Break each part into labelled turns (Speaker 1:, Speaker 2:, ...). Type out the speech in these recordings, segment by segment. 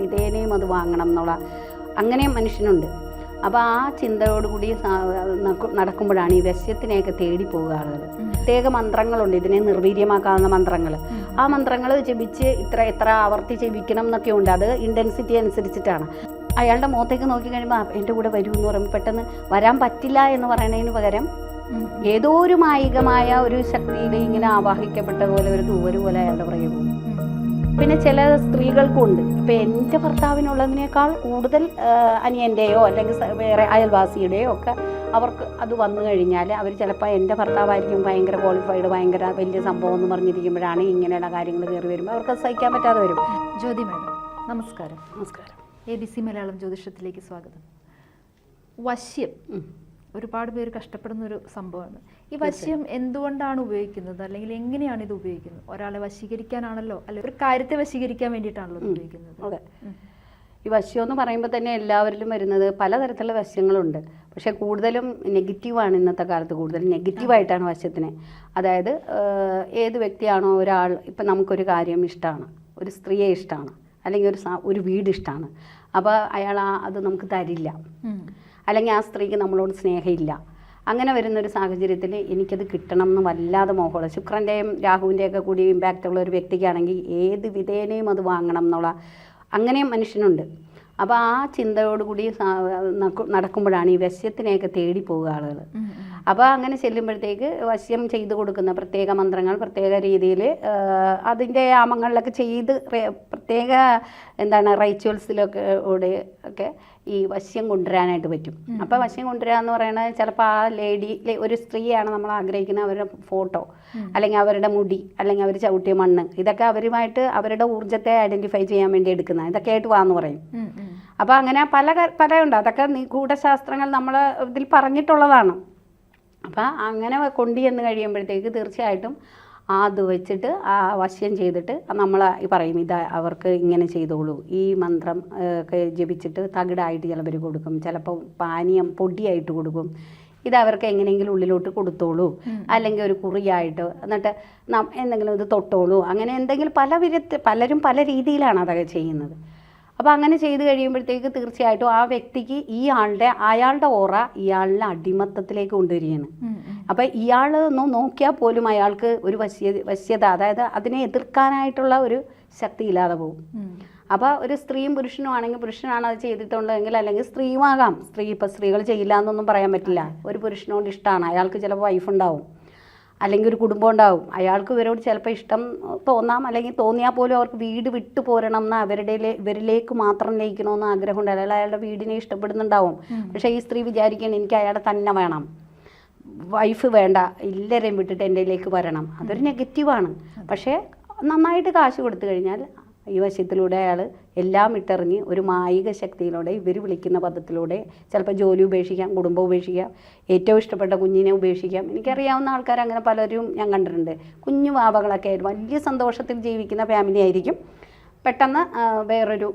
Speaker 1: വിധേനയും അത് വാങ്ങണം എന്നുള്ള അങ്ങനെയും മനുഷ്യനുണ്ട്. അപ്പോൾ ആ ചിന്തയോടുകൂടി നടക്കുമ്പോഴാണ് ഈ വശ്യത്തിനെയൊക്കെ തേടി പോകുക ആളുകൾ പ്രത്യേക മന്ത്രങ്ങളുണ്ട്. ഇതിനെ നിർവീര്യമാക്കാവുന്ന മന്ത്രങ്ങൾ ആ മന്ത്രങ്ങൾ ജപിച്ച് ഇത്ര എത്ര ആവർത്തി ജപിക്കണം എന്നൊക്കെ ഉണ്ട്. അത് ഇന്റൻസിറ്റി അനുസരിച്ചിട്ടാണ്. അയാളുടെ മുഖത്തേക്ക് നോക്കിക്കഴിയുമ്പോൾ എന്റെ കൂടെ വരൂ എന്ന് പറയുമ്പോൾ പെട്ടെന്ന് വരാൻ പറ്റില്ല എന്ന് പറയുന്നതിന് പകരം ഏതോ ഒരു മായികമായ ഒരു ശക്തിയിൽ ഇങ്ങനെ ആവാഹിക്കപ്പെട്ട പോലെ ഒരു തൂവൽ പോലെ അയാളുടെ പുറകെ പോകും പിന്നെ ചില സ്ത്രീകൾക്കും ഉണ്ട് ഇപ്പം എന്റെ ഭർത്താവിനുള്ളതിനേക്കാൾ കൂടുതൽ അനിയന്റെയോ അനിയന്റെയോ അല്ലെങ്കിൽ വേറെ അയൽവാസിയുടെയോ ഒക്കെ അവർക്ക് അത് വന്നു കഴിഞ്ഞാൽ അവർ ചിലപ്പോൾ എന്റെ ഭർത്താവായിരിക്കും ഭയങ്കര ക്വാളിഫൈഡ് ഭയങ്കര വലിയ സംഭവം എന്ന് പറഞ്ഞിരിക്കുമ്പോഴാണ് ഇങ്ങനെയുള്ള കാര്യങ്ങൾ കയറി വരുമ്പോൾ അവർക്ക് സഹിക്കാൻ പറ്റാതെ വരും.
Speaker 2: ജ്യോതി മാഡം നമസ്കാരം.
Speaker 1: നമസ്കാരം.
Speaker 2: എ ബി സി മലയാളം ജ്യോതിഷത്തിലേക്ക് സ്വാഗതം. വശ്യം. ഒരുപാട് പേര് കഷ്ടപ്പെടുന്ന ഒരു സംഭവമാണ്. ഈ വശ്യം എന്തുകൊണ്ടാണ് ഉപയോഗിക്കുന്നത്? അല്ലെങ്കിൽ എങ്ങനെയാണ് ഇത് ഉപയോഗിക്കുന്നത്? ഒരാളെ വശീകരിക്കാനാണല്ലോ? അല്ലെ ഒരു കാര്യത്തെ വശീകരിക്കാൻ വേണ്ടിയിട്ടാണല്ലോ ഉപയോഗിക്കുന്നത്?
Speaker 1: അതെ. ഈ വശ്യം എന്ന് പറയുമ്പോൾ തന്നെ എല്ലാവരിലും വരുന്നത് പലതരത്തിലുള്ള വശ്യങ്ങളുണ്ട്. പക്ഷേ കൂടുതലും നെഗറ്റീവാണ് ഇന്നത്തെ കാലത്ത് കൂടുതൽ. നെഗറ്റീവായിട്ടാണ് വശ്യത്തിനെ. അതായത് ഏത് വ്യക്തിയാണോ ഒരാൾ ഇപ്പം നമുക്കൊരു കാര്യം ഇഷ്ടമാണ് ഒരു സ്ത്രീയെ ഇഷ്ടമാണ് അല്ലെങ്കിൽ ഒരു ഒരു വീട് ഇഷ്ടമാണ് അപ്പോൾ അയാൾ ആ അത് നമുക്ക് തരില്ല. അല്ലെങ്കിൽ ആ സ്ത്രീക്ക് നമ്മളോട് സ്നേഹമില്ല. അങ്ങനെ വരുന്നൊരു സാഹചര്യത്തിൽ എനിക്കത് കിട്ടണം എന്ന് വല്ലാതെ മോഹമുള്ള ശുക്രന്റെയും രാഹുവിന്റെയൊക്കെ കൂടി ഇമ്പാക്റ്റ് ഉള്ള ഒരു വ്യക്തിക്കാണെങ്കിൽ ഏത് വിധേനയും അത് വാങ്ങണം എന്നുള്ള അങ്ങനെയും മനുഷ്യനുണ്ട് അപ്പോൾ ആ ചിന്തയോടുകൂടി നടക്കുമ്പോഴാണ് ഈ വശ്യത്തിനെയൊക്കെ തേടി പോകുക ആളുകൾ. അപ്പോൾ അങ്ങനെ ചെല്ലുമ്പോഴത്തേക്ക് വശ്യം ചെയ്തു കൊടുക്കുന്ന പ്രത്യേക മന്ത്രങ്ങൾ പ്രത്യേക രീതിയിൽ അതിന്റെ ആമങ്ങളിലൊക്കെ ചെയ്ത് പ്രത്യേക എന്താണ് റൈച്വൽസിലൊക്കെ കൂടെ ഒക്കെ ഈ വശ്യം കൊണ്ടുവരാനായിട്ട് പറ്റും. അപ്പോൾ വശ്യം കൊണ്ടുവരിക എന്ന് പറയുന്നത് ചിലപ്പോൾ ആ ലേഡി ഒരു സ്ത്രീയാണ് നമ്മൾ ആഗ്രഹിക്കുന്ന അവരുടെ ഫോട്ടോ അല്ലെങ്കിൽ അവരുടെ മുടി അല്ലെങ്കിൽ അവർ ചവിട്ടിയ മണ്ണ് ഇതൊക്കെ അവരുമായിട്ട് അവരുടെ ഊർജത്തെ ഐഡന്റിഫൈ ചെയ്യാൻ വേണ്ടി എടുക്കുന്ന ഇതൊക്കെ ആയിട്ട് വാന്ന് പറയും. അപ്പോൾ അങ്ങനെ പല പല ഉണ്ട്. അതൊക്കെ നിഗൂഢശാസ്ത്രങ്ങൾ നമ്മൾ ഇതിൽ പറഞ്ഞിട്ടുള്ളതാണ്. അപ്പോൾ അങ്ങനെ കൊണ്ട് ചെന്ന് കഴിയുമ്പോഴത്തേക്ക് തീർച്ചയായിട്ടും അത് വെച്ചിട്ട് ആ വശ്യം ചെയ്തിട്ട് നമ്മൾ ഈ പറയും ഇത് അവർക്ക് ഇങ്ങനെ ചെയ്തോളൂ. ഈ മന്ത്രം ഒക്കെ ജപിച്ചിട്ട് തകിടായിട്ട് ചിലവർ കൊടുക്കും. ചിലപ്പോൾ പാനീയം പൊടിയായിട്ട് കൊടുക്കും. ഇത് അവർക്ക് എങ്ങനെയെങ്കിലും ഉള്ളിലോട്ട് കൊടുത്തോളൂ. അല്ലെങ്കിൽ ഒരു കുറിയായിട്ട് എന്നിട്ട് എന്തെങ്കിലും ഇത് തൊട്ടോളൂ. അങ്ങനെ എന്തെങ്കിലും പല വിധത്തിൽ പലരും പല രീതിയിലാണ് അതൊക്കെ ചെയ്യുന്നത്. അപ്പോൾ അങ്ങനെ ചെയ്ത് കഴിയുമ്പോഴത്തേക്ക് തീർച്ചയായിട്ടും ആ വ്യക്തിക്ക് ഈ ആളുടെ അയാളുടെ ഓറ ഇയാളുടെ അടിമത്തത്തിലേക്ക് കൊണ്ടുവരികയാണ്. അപ്പോൾ ഇയാൾ ഒന്ന് നോക്കിയാൽ പോലും അയാൾക്ക് ഒരു വശ്യ വശ്യത അതായത് അതിനെ എതിർക്കാനായിട്ടുള്ള ഒരു ശക്തി ഇല്ലാതെ പോകും. അപ്പോൾ ഒരു സ്ത്രീയും പുരുഷനും ആണെങ്കിൽ പുരുഷനാണ് അത് ചെയ്തിട്ടുണ്ടെങ്കിൽ അല്ലെങ്കിൽ സ്ത്രീയുമാകാം. സ്ത്രീ ഇപ്പോൾ സ്ത്രീകൾ ചെയ്യില്ല എന്നൊന്നും പറയാൻ പറ്റില്ല. ഒരു പുരുഷനോട് ഇഷ്ടമാണ് അയാൾക്ക് ചിലപ്പോൾ വൈഫ് ഉണ്ടാവും. അല്ലെങ്കിൽ ഒരു കുടുംബം ഉണ്ടാവും. അയാൾക്ക് ഇവരോട് ചിലപ്പോൾ ഇഷ്ടം തോന്നാം. അല്ലെങ്കിൽ തോന്നിയാൽ പോലും അവർക്ക് വീട് വിട്ടു പോരണം എന്ന് അവരുടെ ഇവരിലേക്ക് മാത്രം ലയിക്കണമെന്ന് ആഗ്രഹമുണ്ട്. അല്ലെങ്കിൽ അയാളുടെ വീടിനെ ഇഷ്ടപ്പെടുന്നുണ്ടാവും. പക്ഷേ ഈ സ്ത്രീ വിചാരിക്കണം എനിക്ക് അയാളെ തന്നെ വേണം. വൈഫ് വേണ്ട എല്ലാവരെയും വിട്ടിട്ട് എന്റെ വരണം. അതൊരു നെഗറ്റീവാണ്. പക്ഷേ നന്നായിട്ട് കാശ് കൊടുത്തു കഴിഞ്ഞാൽ ഈ വശത്തിലൂടെ അയാൾ എല്ലാം ഇട്ടെറിഞ്ഞ് ഒരു മായിക ശക്തിയിലൂടെ ഇവർ വിളിക്കുന്ന പദത്തിലൂടെ ചിലപ്പോൾ ജോലി ഉപേക്ഷിക്കാം കുടുംബം ഉപേക്ഷിക്കാം ഏറ്റവും ഇഷ്ടപ്പെട്ട കുഞ്ഞിനെ ഉപേക്ഷിക്കാം. എനിക്കറിയാവുന്ന ആൾക്കാർ അങ്ങനെ പലരും ഞാൻ കണ്ടിട്ടുണ്ട്. കുഞ്ഞു വാവകളൊക്കെ ആയിരുന്നു വലിയ സന്തോഷത്തിൽ ജീവിക്കുന്ന ഫാമിലി ആയിരിക്കും. പെട്ടെന്ന് വേറൊരു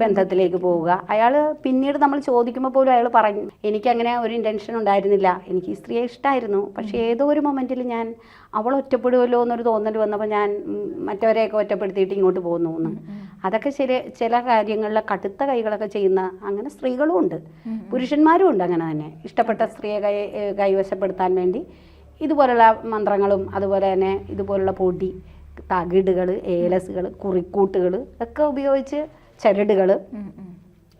Speaker 1: ബന്ധത്തിലേക്ക് പോവുക. അയാൾ പിന്നീട് നമ്മൾ ചോദിക്കുമ്പോൾ പോലും അയാൾ പറഞ്ഞു എനിക്കങ്ങനെ ഒരു ഇന്റൻഷൻ ഉണ്ടായിരുന്നില്ല. എനിക്ക് ഈ സ്ത്രീയെ ഇഷ്ടമായിരുന്നു പക്ഷേ ഏതോ ഒരു മൊമെന്റിൽ ഞാൻ അവൾ ഒറ്റപ്പെടുമല്ലോ എന്നൊരു തോന്നൽ വന്നപ്പോൾ ഞാൻ മറ്റവരെയൊക്കെ ഒറ്റപ്പെടുത്തിയിട്ട് ഇങ്ങോട്ട് പോകുന്നു എന്ന്. അതൊക്കെ ചില ചില കാര്യങ്ങളിൽ കടുത്ത കൈകളൊക്കെ ചെയ്യുന്ന അങ്ങനെ സ്ത്രീകളും ഉണ്ട്. പുരുഷന്മാരും ഉണ്ട് അങ്ങനെ തന്നെ. ഇഷ്ടപ്പെട്ട സ്ത്രീയെ കൈ കൈവശപ്പെടുത്താൻ വേണ്ടി ഇതുപോലുള്ള മന്ത്രങ്ങളും അതുപോലെ തന്നെ ഇതുപോലുള്ള പൊടി തകിടുകൾ ഏലസുകൾ കുറിക്കൂട്ടുകൾ ഒക്കെ ഉപയോഗിച്ച് ചരടുകൾ.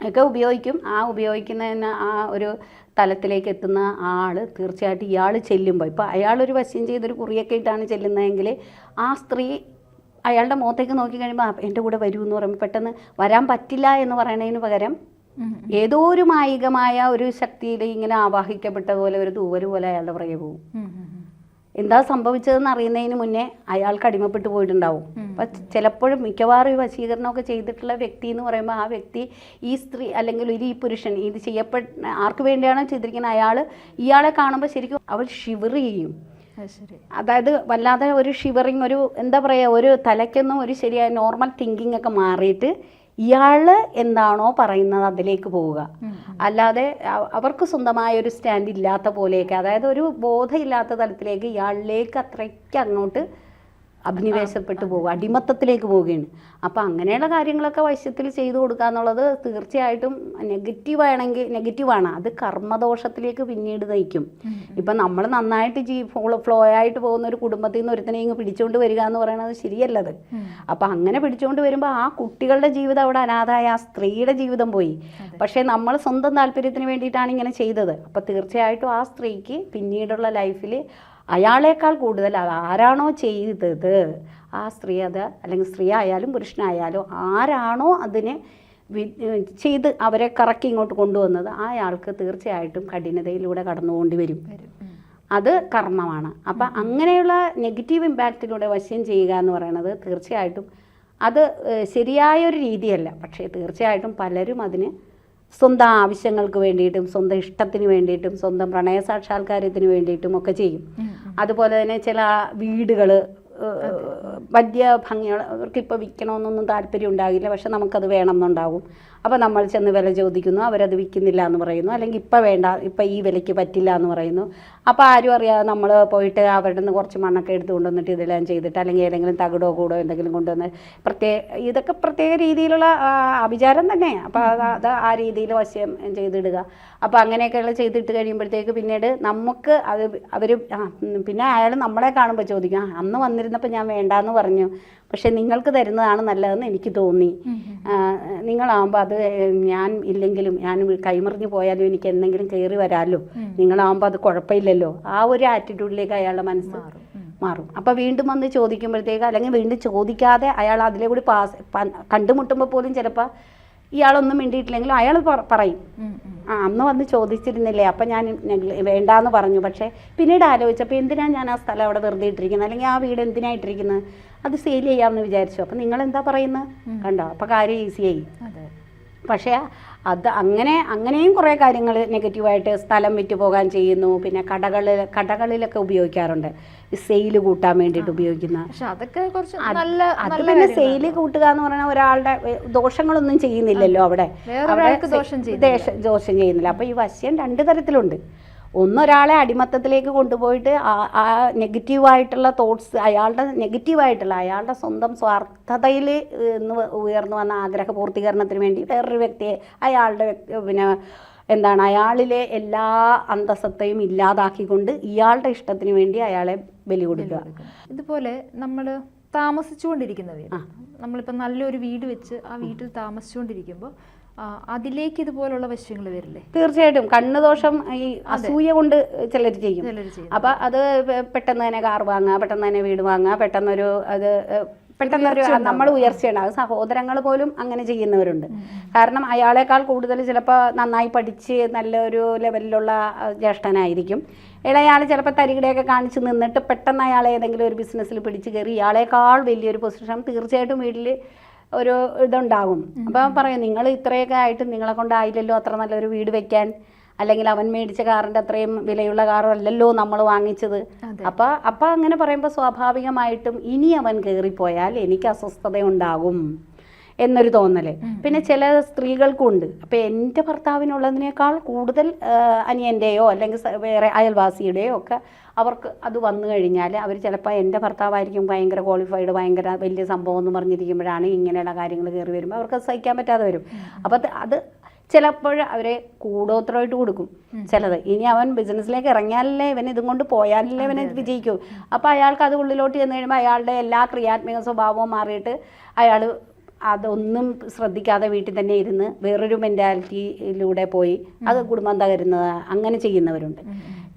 Speaker 1: ഒക്കെ ഉപയോഗിക്കും ആ ഉപയോഗിക്കുന്നതിന് ആ ഒരു തലത്തിലേക്ക് എത്തുന്ന ആൾ തീർച്ചയായിട്ടും ഇയാൾ ചെല്ലുമ്പോൾ ഇപ്പോൾ അയാളൊരു വശ്യം ചെയ്തൊരു കുറിയൊക്കെ ഇട്ടാണ് ചെല്ലുന്നതെങ്കിൽ ആ സ്ത്രീ അയാളുടെ മുഖത്തേക്ക് നോക്കി കഴിയുമ്പോൾ "ആ, എന്റെ കൂടെ വരൂ എന്ന് പറയുമ്പോൾ പെട്ടെന്ന് വരാൻ പറ്റില്ല എന്ന് പറയുന്നതിന് പകരം ഏതോ ഒരു മായികമായ ഒരു ശക്തിയിൽ ഇങ്ങനെ ആവാഹിക്കപ്പെട്ടതുപോലെ ഒരു തൂവര് പോലെ അയാളുടെ പുറകെ പോകും. എന്താ സംഭവിച്ചതെന്ന് അറിയുന്നതിന് മുന്നേ അയാൾക്ക് അടിമപ്പെട്ടു പോയിട്ടുണ്ടാവും. അപ്പം ചിലപ്പോഴും മിക്കവാറും ഈ വശീകരണമൊക്കെ ചെയ്തിട്ടുള്ള വ്യക്തി എന്ന് പറയുമ്പോൾ ആ വ്യക്തി ഈ സ്ത്രീ അല്ലെങ്കിൽ ഒരു ഈ പുരുഷൻ ഇത് ചെയ്യപ്പെട്ട ആർക്ക് വേണ്ടിയാണോ ചെയ്തിരിക്കുന്നത്? അയാൾ ഇയാളെ കാണുമ്പോൾ ശരിക്കും അവൾ ഷിവർ ചെയ്യും. അതായത് വല്ലാതെ ഒരു ഷിവറിങ് ഒരു എന്താ പറയുക ഒരു തലയ്ക്കൊന്നും ഒരു ശരിയായ നോർമൽ തിങ്കിങ് ഒക്കെ മാറിയിട്ട് ഇയാൾ എന്താണോ പറയുന്നത് അതിലേക്ക് പോവുക. അല്ലാതെ അവർക്ക് സ്വന്തമായ ഒരു സ്റ്റാൻഡ് ഇല്ലാത്ത പോലെയൊക്കെ അതായത് ഒരു ബോധമില്ലാത്ത തലത്തിലേക്ക് ഇയാളിലേക്ക് അത്രയ്ക്ക് അങ്ങോട്ട് അഭിനിവേശപ്പെട്ടു പോകും അടിമത്തത്തിലേക്ക് പോവുകയാണ്. അപ്പോൾ അങ്ങനെയുള്ള കാര്യങ്ങളൊക്കെ വൈശ്യത്തിൽ ചെയ്തു കൊടുക്കുക എന്നുള്ളത് തീർച്ചയായിട്ടും നെഗറ്റീവ് ആണെങ്കിൽ നെഗറ്റീവാണ് അത് കർമ്മദോഷത്തിലേക്ക് പിന്നീട് നയിക്കും. ഇപ്പം നമ്മൾ നന്നായിട്ട് ജീ ഫ്ലോ ഫ്ലോ ആയിട്ട് പോകുന്ന ഒരു കുടുംബത്തിൽ നിന്ന് ഒരുത്തനെ ഇങ്ങ് പിടിച്ചുകൊണ്ട് വരിക എന്ന് പറയുന്നത് ശരിയല്ലത്. അപ്പം അങ്ങനെ പിടിച്ചുകൊണ്ട് വരുമ്പോൾ ആ കുട്ടികളുടെ ജീവിതം അവിടെ അനാഥായ ആ സ്ത്രീയുടെ ജീവിതം പോയി. പക്ഷേ നമ്മൾ സ്വന്തം താല്പര്യത്തിന് വേണ്ടിയിട്ടാണ് ഇങ്ങനെ ചെയ്തത്. അപ്പോൾ തീർച്ചയായിട്ടും ആ സ്ത്രീക്ക് പിന്നീടുള്ള ലൈഫിൽ അയാളേക്കാൾ കൂടുതൽ അത് ആരാണോ ചെയ്തത്? ആ സ്ത്രീ അത് അല്ലെങ്കിൽ സ്ത്രീ ആയാലും പുരുഷനായാലും ആരാണോ അതിനെ വി- ചെയ്ത് അവരെ കറക്കി ഇങ്ങോട്ട് കൊണ്ടുവന്നത് ആ ആൾക്ക് തീർച്ചയായിട്ടും കഠിനതയിലൂടെ കടന്നുകൊണ്ടി വരും. അത് കർമ്മമാണ്. അപ്പം അങ്ങനെയുള്ള നെഗറ്റീവ് ഇമ്പാക്റ്റിലൂടെ വശ്യം ചെയ്യുക എന്ന് പറയുന്നത് തീർച്ചയായിട്ടും അത് ഏഹ്, ശരിയായൊരു രീതിയല്ല. പക്ഷേ തീർച്ചയായിട്ടും പലരും അതിന് സ്വന്തം ആവശ്യങ്ങൾക്ക് വേണ്ടിയിട്ടും സ്വന്തം ഇഷ്ടത്തിന് വേണ്ടിയിട്ടും സ്വന്തം പ്രണയ സാക്ഷാത്കാരത്തിന് വേണ്ടിയിട്ടും ഒക്കെ ചെയ്യും. അതുപോലെ തന്നെ ചില വീടുകൾ വലിയ ഭംഗിയുള്ള അവർക്ക് ഇപ്പോൾ വിൽക്കണമെന്നൊന്നും താല്പര്യം ഉണ്ടാകില്ല പക്ഷെ നമുക്കത് വേണം എന്നുണ്ടാകും അപ്പോൾ നമ്മൾ ചെന്ന് വില ചോദിക്കുന്നു. അവരത് വിൽക്കുന്നില്ല എന്ന് പറയുന്നു. അല്ലെങ്കിൽ ഇപ്പം വേണ്ട ഇപ്പം ഈ വിലയ്ക്ക് പറ്റില്ല എന്ന് പറയുന്നു. അപ്പോൾ ആരും അറിയാതെ നമ്മൾ പോയിട്ട് അവരുടെ നിന്ന് കുറച്ച് മണ്ണൊക്കെ എടുത്ത് കൊണ്ടുവന്നിട്ട് ഇതെല്ലാം ചെയ്തിട്ട് അല്ലെങ്കിൽ ഏതെങ്കിലും തകിടോ കൂടോ എന്തെങ്കിലും കൊണ്ടുവന്ന് പ്രത്യേക ഇതൊക്കെ പ്രത്യേക രീതിയിലുള്ള അഭിചാരം തന്നെ അപ്പോൾ അത് അത് ആ രീതിയിൽ വശ്യം ചെയ്തിടുക. അപ്പോൾ അങ്ങനെയൊക്കെയുള്ള ചെയ്തിട്ട് കഴിയുമ്പോഴത്തേക്ക് പിന്നീട് നമുക്ക് അത് അവർ പിന്നെ അയാൾ നമ്മളെ കാണുമ്പോൾ ചോദിക്കും അന്ന് വന്നിരുന്നപ്പോൾ ഞാൻ വേണ്ടാന്ന് പറഞ്ഞു. പക്ഷെ നിങ്ങൾക്ക് തരുന്നതാണ് നല്ലതെന്ന് എനിക്ക് തോന്നി. നിങ്ങളാവുമ്പോൾ അത് ഞാൻ ഇല്ലെങ്കിലും ഞാൻ കൈമറിഞ്ഞ് പോയാലും എനിക്ക് എന്തെങ്കിലും കയറി വരാമല്ലോ നിങ്ങളാവുമ്പോൾ അത് കുഴപ്പമില്ലല്ലോ. ആ ഒരു ആറ്റിറ്റ്യൂഡിലേക്ക് അയാളുടെ മനസ്സ്
Speaker 2: മാറും.
Speaker 1: മാറും. അപ്പോൾ വീണ്ടും വന്ന് ചോദിക്കുമ്പോഴത്തേക്ക് അല്ലെങ്കിൽ വീണ്ടും ചോദിക്കാതെ അയാൾ അതിലെ കൂടി പാസ് കണ്ടുമുട്ടുമ്പോൾ പോലും ചിലപ്പോൾ ഇയാളൊന്നും മിണ്ടിയിട്ടില്ലെങ്കിലും അയാൾ പറയും. ആ അന്ന് വന്ന് ചോദിച്ചിരുന്നില്ലേ അപ്പം ഞാൻ വേണ്ടാന്ന് പറഞ്ഞു. പക്ഷേ പിന്നീട് ആലോചിച്ചപ്പോൾ എന്തിനാണ് ഞാൻ ആ സ്ഥലം അവിടെ വെറുതെ ഇട്ടിരിക്കുന്നത് അല്ലെങ്കിൽ ആ വീട് എന്തിനാ ഇട്ടിരിക്കുന്നത് അത് സെയിൽ ചെയ്യാമെന്ന് വിചാരിച്ചു. അപ്പം നിങ്ങൾ എന്താ പറയുന്നത് കണ്ടോ? അപ്പം കാര്യം ഈസിയായി പക്ഷേ അത് അങ്ങനെ അങ്ങനെയും കുറേ കാര്യങ്ങൾ നെഗറ്റീവായിട്ട് സ്ഥലം വിറ്റ് പോകാൻ ചെയ്യുന്നു. പിന്നെ കടകളിൽ കടകളിലൊക്കെ ഉപയോഗിക്കാറുണ്ട്. സെയിൽ സെയിൽ കൂട്ടാൻ വേണ്ടിയിട്ട് ഉപയോഗിക്കുന്ന.
Speaker 2: പക്ഷെ അതൊക്കെ കുറച്ച്
Speaker 1: അത്
Speaker 2: നല്ല
Speaker 1: അത് പിന്നെ
Speaker 2: സെയിൽ
Speaker 1: സെയിൽ കൂട്ടുക എന്ന് പറഞ്ഞാൽ ഒരാളുടെ ദോഷങ്ങളൊന്നും ചെയ്യുന്നില്ലല്ലോ അവിടെ.
Speaker 2: ദോഷം ചെയ്യുന്നില്ല.
Speaker 1: അപ്പൊ ഈ വശ്യം രണ്ട് തരത്തിലുണ്ട്. ഒന്നൊരാളെ അടിമത്തത്തിലേക്ക് കൊണ്ടുപോയിട്ട് ആ- നെഗറ്റീവായിട്ടുള്ള തോട്ട്സ് അയാളുടെ നെഗറ്റീവായിട്ടുള്ള അയാളുടെ സ്വന്തം സ്വാർത്ഥതയിൽ ഇന്ന് ഉയർന്നു വന്ന ആഗ്രഹ പൂർത്തീകരണത്തിന് വേണ്ടി വേറൊരു വ്യക്തിയെ അയാളുടെ വ്യക്തി- പിന്നെ എന്താണ് അയാളിലെ എല്ലാ അന്തസ്സത്തെയും ഇല്ലാതാക്കിക്കൊണ്ട് ഇയാളുടെ ഇഷ്ടത്തിന് വേണ്ടി അയാളെ ബലി കൊടുക്കുക
Speaker 2: ഇതുപോലെ നമ്മൾ താമസിച്ചുകൊണ്ടിരിക്കുന്നവരാണ് നമ്മളിപ്പോൾ നല്ലൊരു വീട് വെച്ച് ആ വീട്ടിൽ താമസിച്ചുകൊണ്ടിരിക്കുമ്പോൾ അതിലേക്ക് ഇതുപോലുള്ള വശങ്ങൾ വരില്ലേ?
Speaker 1: തീർച്ചയായിട്ടും. കണ്ണുദോഷം ഈ അസൂയ കൊണ്ട് ചിലർ ചെയ്യും. അപ്പൊ അത് പെട്ടെന്ന് തന്നെ കാർ വാങ്ങുക പെട്ടെന്ന് തന്നെ വീട് വാങ്ങുക പെട്ടെന്നൊരു അത് പെട്ടെന്നൊരു നമ്മൾ ഉയർച്ചയുണ്ട് അത് സഹോദരങ്ങൾ പോലും അങ്ങനെ ചെയ്യുന്നവരുണ്ട്. കാരണം അയാളെക്കാൾ കൂടുതൽ ചിലപ്പോൾ നന്നായി പഠിച്ച് നല്ലൊരു ലെവലിലുള്ള ജ്യേഷ്ഠനായിരിക്കും. ഇളയാൾ ചിലപ്പോൾ തരികിടയൊക്കെ കാണിച്ച് നിന്നിട്ട് പെട്ടെന്ന് അയാളെ ഏതെങ്കിലും ഒരു ബിസിനസ്സിൽ പിടിച്ച് കയറി ഇയാളെക്കാൾ വലിയൊരു പൊസിഷൻ തീർച്ചയായിട്ടും വീട്ടിൽ ഒരു ഇതുണ്ടാകും. അപ്പം പറയും നിങ്ങൾ ഇത്രയൊക്കെ ആയിട്ട് നിങ്ങളെ കൊണ്ടായില്ലല്ലോ അത്ര നല്ലൊരു വീട് വെക്കാൻ. അല്ലെങ്കിൽ അവൻ മേടിച്ച കാറിന്റെ അത്രയും വിലയുള്ള കാറല്ലല്ലോ നമ്മൾ വാങ്ങിച്ചത്. അപ്പൊ അപ്പം അങ്ങനെ പറയുമ്പോൾ സ്വാഭാവികമായിട്ടും ഇനി അവൻ കയറിപ്പോയാൽ എനിക്ക് അസ്വസ്ഥതയുണ്ടാകും എന്നൊരു തോന്നൽ. പിന്നെ ചില സ്ത്രീകൾക്കും ഉണ്ട് അപ്പം എന്റെ ഭർത്താവിനുള്ളതിനേക്കാൾ കൂടുതൽ അനിയന്റെയോ അനിയന്റെയോ അല്ലെങ്കിൽ വേറെ അയൽവാസിയുടെയോ ഒക്കെ അവർക്ക് അത് വന്നു കഴിഞ്ഞാൽ അവർ ചിലപ്പോൾ എന്റെ ഭർത്താവായിരിക്കും ഭയങ്കര ക്വാളിഫൈഡ് ഭയങ്കര വലിയ സംഭവം എന്ന് പറഞ്ഞിരിക്കുമ്പോഴാണ് ഇങ്ങനെയുള്ള കാര്യങ്ങൾ കയറി വരുമ്പോൾ അവർക്ക് അത് സഹിക്കാൻ പറ്റാതെ വരും. അപ്പോൾ അത് അത് ചിലപ്പോൾ അവരെ കൂടോത്രമായിട്ട് കൊടുക്കും. ചിലത് ഇനി അവൻ ബിസിനസ്സിലേക്ക് ഇറങ്ങിയാലല്ലേ ഇവൻ ഇതും കൊണ്ട് പോയാലല്ലേ ഇവനെ വിജയിക്കും. അപ്പോൾ അയാൾക്ക് അത് ഉള്ളിലോട്ട് ചെന്ന് കഴിയുമ്പോൾ അയാളുടെ എല്ലാ ക്രിയാത്മക സ്വഭാവവും മാറിയിട്ട് അയാൾ അതൊന്നും ശ്രദ്ധിക്കാതെ വീട്ടിൽ തന്നെ ഇരുന്ന് വേറൊരു മെന്റാലിറ്റിയിലൂടെ പോയി അത് കുടുംബം തകരുന്നത് അങ്ങനെ ചെയ്യുന്നവരുണ്ട്.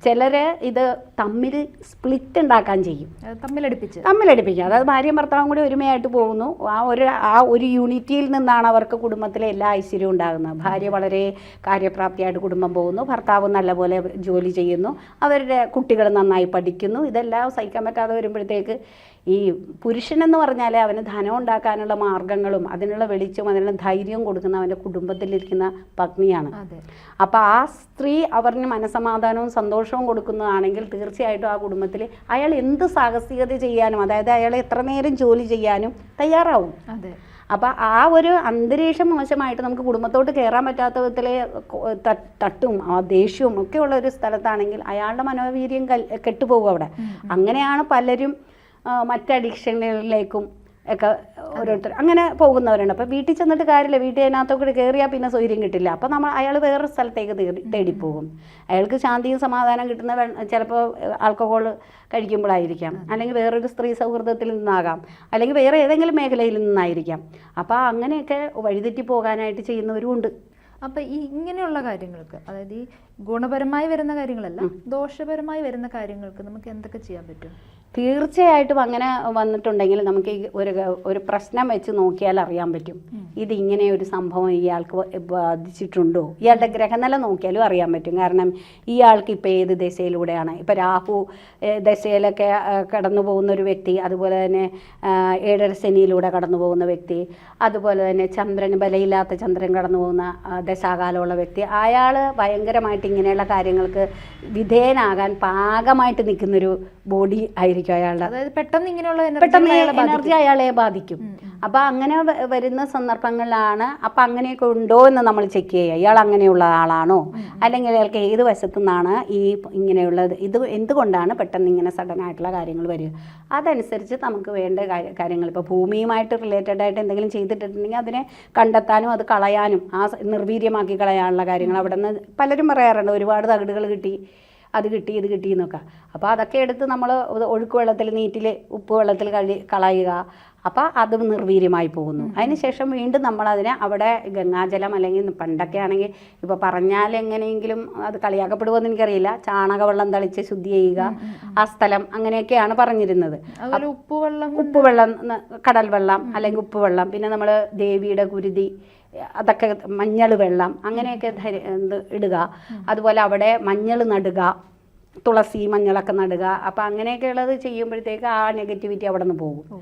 Speaker 1: ചിലർ ഇത് തമ്മിൽ സ്പ്ലിറ്റ് ഉണ്ടാക്കാൻ ചെയ്യും.
Speaker 2: തമ്മിലടിപ്പിച്ച്. തമ്മിലടിപ്പിക്കും.
Speaker 1: തമ്മിലടിപ്പിക്കുക അതായത് ഭാര്യയും ഭർത്താവും കൂടി ഒരുമയായിട്ട് പോകുന്നു. ആ ഒരു ആ ഒരു യൂണിറ്റിയിൽ നിന്നാണ് അവർക്ക് കുടുംബത്തിലെ എല്ലാ ഐശ്വര്യവും ഉണ്ടാകുന്നത്. ഭാര്യ വളരെ കാര്യപ്രാപ്തിയായിട്ട് കുടുംബം പോകുന്നു. ഭർത്താവ് നല്ലപോലെ ജോലി ചെയ്യുന്നു. അവരുടെ കുട്ടികൾ നന്നായി പഠിക്കുന്നു. ഇതെല്ലാം സഹിക്കാൻ പറ്റാതെ വരുമ്പോഴത്തേക്ക് ഈ പുരുഷനെന്ന് പറഞ്ഞാൽ അവന് ധനം ഉണ്ടാക്കാനുള്ള മാർഗങ്ങളും അതിനുള്ള വെളിച്ചവും അതിനുള്ള ധൈര്യവും കൊടുക്കുന്ന അവന്റെ കുടുംബത്തിലിരിക്കുന്ന പത്നിയാണ്. അപ്പോൾ ആ സ്ത്രീ അവരിന് മനസമാധാനവും സന്തോഷവും കൊടുക്കുന്നതാണെങ്കിൽ തീർച്ചയായിട്ടും ആ കുടുംബത്തിൽ അയാൾ എന്ത് സാഹസികത ചെയ്യാനും അതായത് അയാൾ എത്ര നേരം ജോലി ചെയ്യാനും തയ്യാറാവും. അപ്പം ആ ഒരു അന്തരീക്ഷം മോശമായിട്ട് നമുക്ക് കുടുംബത്തോട്ട് കയറാൻ പറ്റാത്ത വിധത്തിൽ തട്ടും ആ ദേഷ്യവും ഒക്കെയുള്ള ഉള്ള ഒരു സ്ഥലത്താണെങ്കിൽ അയാളുടെ മനോവീര്യം കെട്ടുപോകും അവിടെ. അങ്ങനെയാണ് പലരും മറ്റ് അഡിക്ഷനുകളിലേക്കും ഒക്കെ ഓരോരുത്തർ അങ്ങനെ പോകുന്നവരുണ്ട്. അപ്പോൾ വീട്ടിൽ ചെന്നിട്ട് കാര്യമില്ല. വീട്ടിൽ അതിനകത്തോട്ട് കയറിയാൽ പിന്നെ സൗകര്യം കിട്ടില്ല. അപ്പോൾ നമ്മൾ അയാൾ വേറൊരു സ്ഥലത്തേക്ക് തേടി തേടിപ്പോകും. അയാൾക്ക് ശാന്തിയും സമാധാനം കിട്ടുന്ന ചിലപ്പോൾ ആൽക്കഹോൾ കഴിക്കുമ്പോഴായിരിക്കാം. അല്ലെങ്കിൽ വേറൊരു സ്ത്രീ സൗഹൃദത്തിൽ നിന്നാകാം. അല്ലെങ്കിൽ വേറെ ഏതെങ്കിലും മേഖലയിൽ നിന്നായിരിക്കാം. അപ്പോൾ അങ്ങനെയൊക്കെ വഴിതെറ്റി പോകാനായിട്ട് ചെയ്യുന്നവരും ഉണ്ട്.
Speaker 2: അപ്പൊ ഈ ഇങ്ങനെയുള്ള കാര്യങ്ങൾക്ക് അതായത് ഈ ഗുണപരമായി വരുന്ന കാര്യങ്ങളല്ല ദോഷപരമായി വരുന്ന കാര്യങ്ങൾക്ക് നമുക്ക് എന്തൊക്കെ ചെയ്യാൻ പറ്റും?
Speaker 1: തീർച്ചയായിട്ടും അങ്ങനെ വന്നിട്ടുണ്ടെങ്കിൽ നമുക്ക് ഈ ഒരു ഒരു പ്രശ്നം വെച്ച് നോക്കിയാൽ അറിയാൻ പറ്റും. ഇത് ഇങ്ങനെ ഒരു സംഭവം ഇയാൾക്ക് ബാധിച്ചിട്ടുണ്ടോ? ഇയാളുടെ ഗ്രഹനില നോക്കിയാലും അറിയാൻ പറ്റും. കാരണം ഇയാൾക്ക് ഇപ്പോൾ ഏത് ദശയിലൂടെയാണ്? ഇപ്പോൾ രാഹു ദശയിലൊക്കെ കടന്നു പോകുന്ന ഒരു വ്യക്തി അതുപോലെ തന്നെ ഏഴര ശനിയിലൂടെ കടന്നു പോകുന്ന വ്യക്തി അതുപോലെ തന്നെ ചന്ദ്രൻ ബലയില്ലാത്ത ചന്ദ്രൻ കടന്നു പോകുന്ന ദശാകാലമുള്ള വ്യക്തി അയാൾ ഭയങ്കരമായിട്ട് ഇങ്ങനെയുള്ള കാര്യങ്ങൾക്ക് വിധേയനാകാൻ പാകമായിട്ട് നിൽക്കുന്നൊരു ബോഡി ആയിരിക്കും. അയാളുടെ
Speaker 2: അതായത് പെട്ടെന്ന് ഇങ്ങനെയുള്ള
Speaker 1: പെട്ടെന്ന്
Speaker 2: എനർജി
Speaker 1: അയാളെ ബാധിക്കും. അപ്പൊ അങ്ങനെ വരുന്ന സന്ദർഭങ്ങളിലാണ് അപ്പൊ അങ്ങനെയൊക്കെ ഉണ്ടോ എന്ന് നമ്മൾ ചെക്ക് ചെയ്യുക. ഇയാൾ അങ്ങനെയുള്ള ആളാണോ? അല്ലെങ്കിൽ അയാൾക്ക് ഏത് വശത്തു നിന്നാണ് ഈ ഇങ്ങനെയുള്ള ഇത് എന്തുകൊണ്ടാണ് പെട്ടെന്ന് ഇങ്ങനെ സഡൻ ആയിട്ടുള്ള കാര്യങ്ങൾ വരിക? അതനുസരിച്ച് നമുക്ക് വേണ്ട കാര്യങ്ങൾ. ഇപ്പോൾ ഭൂമിയുമായിട്ട് റിലേറ്റഡ് ആയിട്ട് എന്തെങ്കിലും ചെയ്തിട്ടുണ്ടെങ്കിൽ അതിനെ കണ്ടെത്താനും അത് കളയാനും ആ നിർവീര്യമാക്കി കളയാനുള്ള കാര്യങ്ങൾ അവിടെ നിന്ന് പലരും പറയാറുണ്ട്. ഒരുപാട് തകിടുകൾ കിട്ടി. അത് കിട്ടി ഇത് കിട്ടി എന്നൊക്കെ. അപ്പോൾ അതൊക്കെ എടുത്ത് നമ്മൾ ഒഴുക്ക് വെള്ളത്തിൽ നീറ്റിൽ ഉപ്പ് വെള്ളത്തിൽ കഴി കളയുക. അപ്പോൾ അത് നിർവീര്യമായി പോകുന്നു. അതിനുശേഷം വീണ്ടും നമ്മളതിനെ അവിടെ ഗംഗാജലം അല്ലെങ്കിൽ പണ്ടൊക്കെ ആണെങ്കിൽ ഇപ്പോൾ പറഞ്ഞാൽ എങ്ങനെയെങ്കിലും അത് കളിയാക്കപ്പെടുമെന്ന് എനിക്കറിയില്ല. ചാണകവെള്ളം തളിച്ച് ശുദ്ധി ചെയ്യുക. ആ സ്ഥലം അങ്ങനെയൊക്കെയാണ് പറഞ്ഞിരുന്നത്.
Speaker 2: ഉപ്പുവെള്ളം
Speaker 1: ഉപ്പുവെള്ളം കടൽ വെള്ളം അല്ലെങ്കിൽ ഉപ്പുവെള്ളം. പിന്നെ നമ്മൾ ദേവിയുടെ കുരുതി അതൊക്കെ മഞ്ഞൾ വെള്ളം അങ്ങനെയൊക്കെ ധരി- ഇടുക. അതുപോലെ അവിടെ മഞ്ഞൾ നടുക തുളസി മഞ്ഞളൊക്കെ നടുക. അപ്പം അങ്ങനെയൊക്കെ ഉള്ളത് ചെയ്യുമ്പോഴത്തേക്ക് ആ നെഗറ്റിവിറ്റി അവിടെ നിന്ന് പോകും.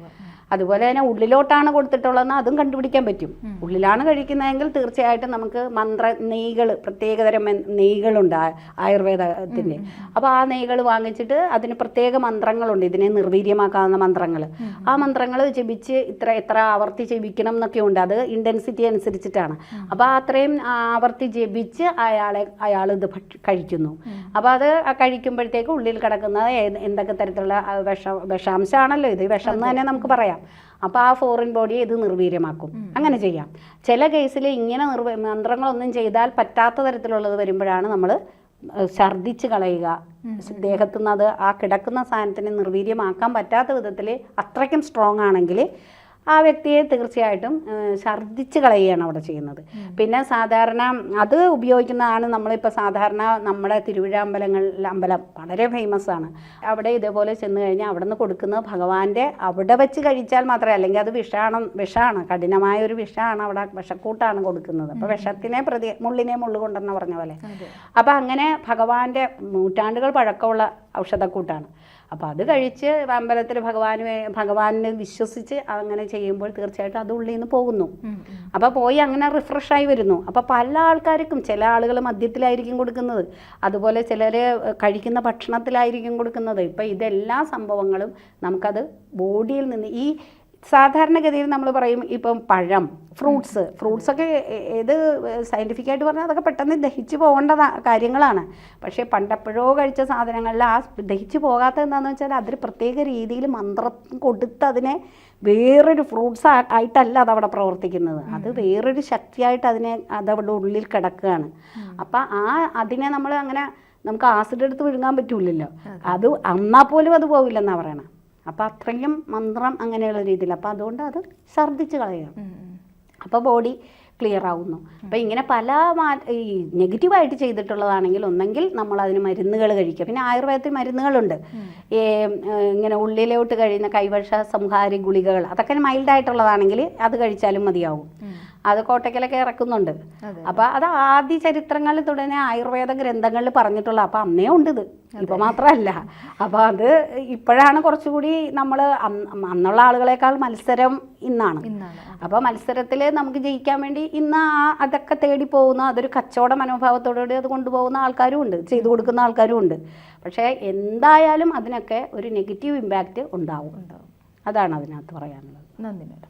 Speaker 1: അതുപോലെ തന്നെ ഉള്ളിലോട്ടാണ് കൊടുത്തിട്ടുള്ളതെന്ന് അതും കണ്ടുപിടിക്കാൻ പറ്റും. ഉള്ളിലാണ് കഴിക്കുന്നതെങ്കിൽ തീർച്ചയായിട്ടും നമുക്ക് മന്ത്ര നെയ്കൾ പ്രത്യേകതരം നെയ്കളുണ്ട് ആയുർവേദത്തിന്റെ. അപ്പോൾ ആ നെയ്കൾ വാങ്ങിച്ചിട്ട് അതിന് പ്രത്യേക മന്ത്രങ്ങളുണ്ട്. ഇതിനെ നിർവീര്യമാക്കാവുന്ന മന്ത്രങ്ങൾ. ആ മന്ത്രങ്ങൾ ജപിച്ച് ഇത്ര എത്ര ആവർത്തി ജപിക്കണം എന്നൊക്കെ ഉണ്ട്. അത് ഇന്റൻസിറ്റി അനുസരിച്ചിട്ടാണ്. അപ്പോൾ അത്രയും ആവർത്തി ജപിച്ച് അയാളെ അയാൾ ഇത് കഴിക്കുന്നു. അപ്പോൾ അത് കഴിക്കുമ്പോഴത്തേക്ക് ഉള്ളിൽ കിടക്കുന്നത് എന്തൊക്കെ തരത്തിലുള്ള വിഷ വിഷാംശമാണല്ലോ ഇത്. വിഷം എന്ന് തന്നെ നമുക്ക് പറയാം. അപ്പോൾ ആ ഫോറിൻ ബോഡി ഇത് നിർവീര്യമാക്കും. അങ്ങനെ ചെയ്യാം. ചില കേസിൽ ഇങ്ങനെ നിർവ മന്ത്രങ്ങളൊന്നും ചെയ്താൽ പറ്റാത്ത തരത്തിലുള്ളത് വരുമ്പോഴാണ് നമ്മൾ ഛർദിച്ച് കളയുക. ദേഹത്തുനിന്ന് അത് ആ കിടക്കുന്ന സാധനത്തിനെ നിർവീര്യമാക്കാൻ പറ്റാത്ത വിധത്തിൽ അത്രയ്ക്കും സ്ട്രോങ് ആണെങ്കിൽ ആ വ്യക്തിയെ തീർച്ചയായിട്ടും ഛർദ്ദിച്ച് കളയുകയാണ് അവിടെ ചെയ്യുന്നത്. പിന്നെ സാധാരണ അത് ഉപയോഗിക്കുന്നതാണ് നമ്മളിപ്പോൾ സാധാരണ നമ്മുടെ തിരുവിഴാമ്പലങ്ങളിൽ അമ്പലം വളരെ ഫേമസ് ആണ്. അവിടെ ഇതേപോലെ ചെന്ന് കഴിഞ്ഞാൽ അവിടെ നിന്ന് കൊടുക്കുന്നത് ഭഗവാന്റെ അവിടെ വെച്ച് കഴിച്ചാൽ മാത്രമേ അല്ലെങ്കിൽ അത് വിഷാണ് വിഷമാണ് കഠിനമായ ഒരു വിഷമാണ് അവിടെ വിഷക്കൂട്ടാണ് കൊടുക്കുന്നത്. അപ്പോൾ വിഷത്തിനെ പ്രതി മുള്ളിനെ മുള്ളു കൊണ്ടെന്ന് പറഞ്ഞ പോലെ. അപ്പോൾ അങ്ങനെ ഭഗവാന്റെ നൂറ്റാണ്ടുകൾ പഴക്കമുള്ള ഔഷധക്കൂട്ടാണ്. അപ്പോൾ അത് കഴിച്ച് അമ്പലത്തിൽ ഭഗവാന് ഭഗവാനെ വിശ്വസിച്ച് അങ്ങനെ ചെയ്യുമ്പോൾ തീർച്ചയായിട്ടും അത് ഉള്ളിൽ നിന്ന് പോകുന്നു. അപ്പോൾ പോയി അങ്ങനെ റിഫ്രഷായി വരുന്നു. അപ്പോൾ പല ആൾക്കാർക്കും ചില ആളുകൾ മദ്യത്തിലായിരിക്കും കൊടുക്കുന്നത്. അതുപോലെ ചിലർ കഴിക്കുന്ന ഭക്ഷണത്തിലായിരിക്കും കൊടുക്കുന്നത്. ഇപ്പം ഇതെല്ലാ സംഭവങ്ങളും നമുക്കത് ബോഡിയിൽ നിന്ന് ഈ സാധാരണഗതിയിൽ നമ്മൾ പറയും ഇപ്പം പഴം ഫ്രൂട്ട്സ് ഫ്രൂട്ട്സൊക്കെ ഏത് സയന്റിഫിക്കായിട്ട് പറഞ്ഞാൽ അതൊക്കെ പെട്ടെന്ന് ദഹിച്ചു പോകേണ്ട കാര്യങ്ങളാണ്. പക്ഷേ പണ്ടപ്പോഴോ കഴിച്ച സാധനങ്ങളിൽ ആ ദഹിച്ചു പോകാത്ത എന്താണെന്ന് വെച്ചാൽ അതൊരു പ്രത്യേക രീതിയിൽ മന്ത്രം കൊടുത്ത് അതിനെ വേറൊരു ഫ്രൂട്ട്സ് ആയിട്ടല്ല അതവിടെ പ്രവർത്തിക്കുന്നത്. അത് വേറൊരു ശക്തിയായിട്ട് അതിനെ അതവിടെ ഉള്ളിൽ കിടക്കുകയാണ്. അപ്പം ആ അതിനെ നമ്മൾ അങ്ങനെ നമുക്ക് ആസിഡ് എടുത്ത് വിഴുങ്ങാൻ പറ്റൂലല്ലോ അത്. അന്നാ പോലും അത് പോവില്ലെന്നാണ് പറയണത് അപ്പോൾ അത്രയും മന്ത്രം അങ്ങനെയുള്ള രീതിയിൽ. അപ്പോൾ അതുകൊണ്ട് അത് ഛർദ്ദിച്ച് കളയണം അപ്പോൾ ബോഡി ക്ലിയർ ആവുന്നു. അപ്പം ഇങ്ങനെ പല ഈ നെഗറ്റീവായിട്ട് ചെയ്തിട്ടുള്ളതാണെങ്കിൽ ഒന്നെങ്കിൽ നമ്മൾ അതിന് മരുന്നുകൾ കഴിക്കുക. പിന്നെ ആയുർവേദത്തിൽ മരുന്നുകളുണ്ട്. ഈ ഇങ്ങനെ ഉള്ളിലോട്ട് കഴിയുന്ന കൈവശ സംഹാരി ഗുളികകൾ അതൊക്കെ മൈൽഡായിട്ടുള്ളതാണെങ്കിൽ അത് കഴിച്ചാലും മതിയാവും. അത് കോട്ടയ്ക്കലൊക്കെ ഇറക്കുന്നുണ്ട്.
Speaker 2: അപ്പൊ
Speaker 1: അപ്പോൾ അത് ആദ്യ ചരിത്രങ്ങളിൽ തുടങ്ങിയ ആയുർവേദ ഗ്രന്ഥങ്ങളിൽ പറഞ്ഞിട്ടുള്ള അപ്പോൾ അന്നേ ഉണ്ട് ഇത് ഇപ്പൊ മാത്രമല്ല. അപ്പോൾ അത് ഇപ്പോഴാണ് കുറച്ചുകൂടി നമ്മൾ അന്നുള്ള ആളുകളെക്കാൾ മത്സരം ഇന്നാണ്.
Speaker 2: അപ്പൊ
Speaker 1: അപ്പോൾ മത്സരത്തിൽ നമുക്ക് ജയിക്കാൻ വേണ്ടി ഇന്ന് ആ അതൊക്കെ തേടി പോകുന്ന അതൊരു കച്ചവട മനോഭാവത്തോടുകൂടി അത് കൊണ്ടുപോകുന്ന ആൾക്കാരും ഉണ്ട്. ചെയ്തു കൊടുക്കുന്ന ആൾക്കാരും ഉണ്ട്. പക്ഷേ എന്തായാലും അതിനൊക്കെ ഒരു നെഗറ്റീവ് ഇമ്പാക്റ്റ് ഉണ്ടാവും.
Speaker 2: ഉണ്ടാവും.
Speaker 1: അതാണ് അതിനകത്ത് പറയാനുള്ളത്.
Speaker 2: നന്ദി മാഡം.